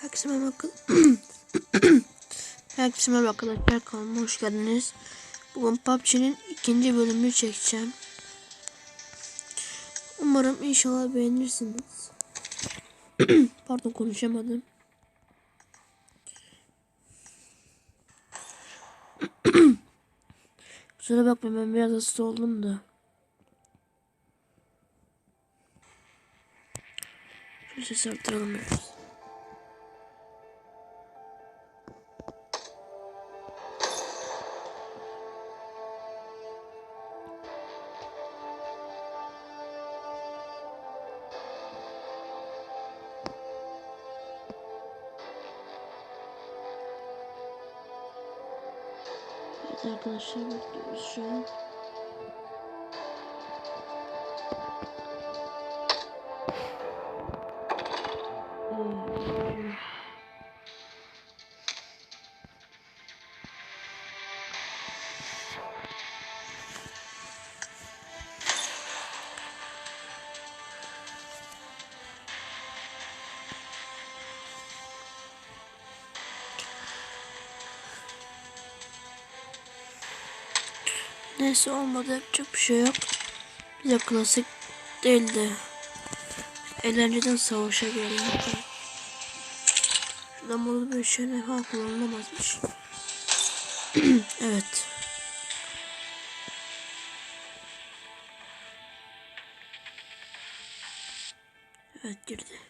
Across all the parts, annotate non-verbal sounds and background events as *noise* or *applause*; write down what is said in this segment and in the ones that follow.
Herkese merhaba. *clears throat* Herkese merhaba arkadaşlar kanalıma hoş geldiniz. Bugün PUBG'nin ikinci bölümünü çekeceğim. Umarım inşallah beğenirsiniz. *clears throat* Pardon konuşamadım. *clears throat* Kusura bakmayın ben biraz hasta oldum da. Şöyle ses arttıralım biraz. Evet arkadaşlar bekliyoruz şu an. Neyse olmadı yapacak bir şey yok. Bize klasik değildi. Eğlenceden savaşa geldim. Şuradan burada bir şey ha kullanılamazmış. *clears throat* evet. Evet girdi.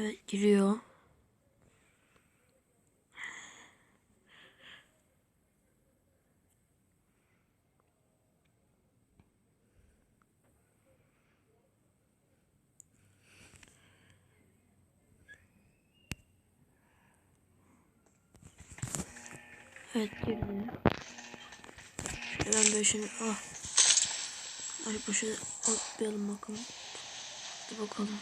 Evet giriyor. Evet girdi. Böyle şimdi ah. Ay boşa atlayalım bakalım. Hadi bakalım.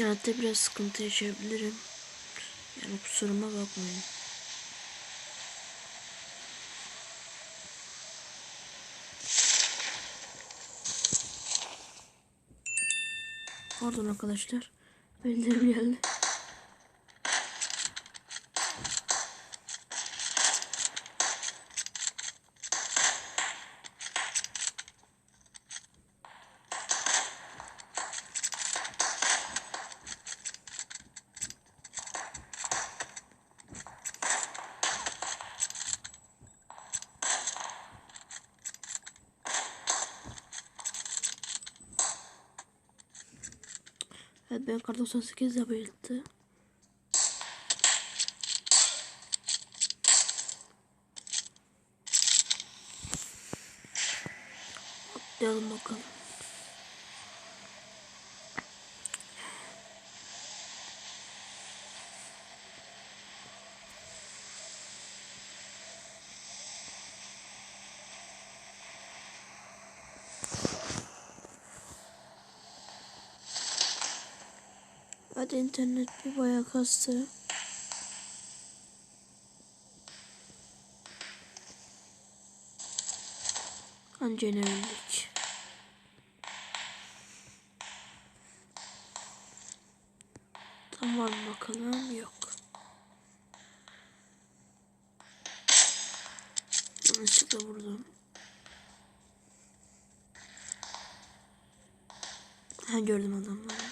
İnternette biraz sıkıntı yaşayabilirim. Yani kusuruma bakmayın. Pardon arkadaşlar. Bildirim geldi. Evet ben kar 98 de bayıldı. Atlayalım bakalım. Hadi internet bir bayağı kastı. Anca. Tamam bakalım yok. Yanlışlıkla vurdum. Ha gördüm adamları.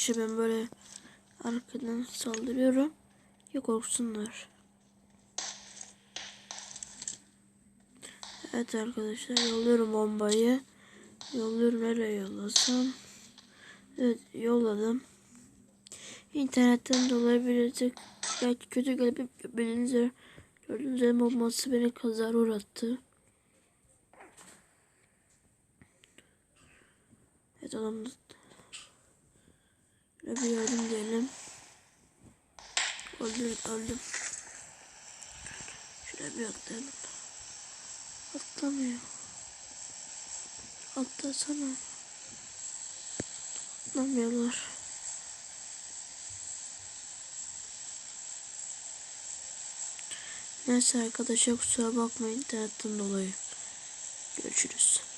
İşte ben böyle arkadan saldırıyorum. Ya korksunlar. Evet arkadaşlar yolluyorum bombayı. Yolluyorum nereye yollasam. Evet yolladım. İnternetten dolayı birazcık belki kötü gelip bilinize gördüğünüz üzere bombası beni kazara uğrattı. Evet adam da. Şöyle bir yardım diyelim. Öldüm öldüm. Şöyle bir atlayalım. Atlamıyor. Atlasana. Atlamıyorlar. Neyse arkadaşlar kusura bakmayın internetten dolayı. Görüşürüz.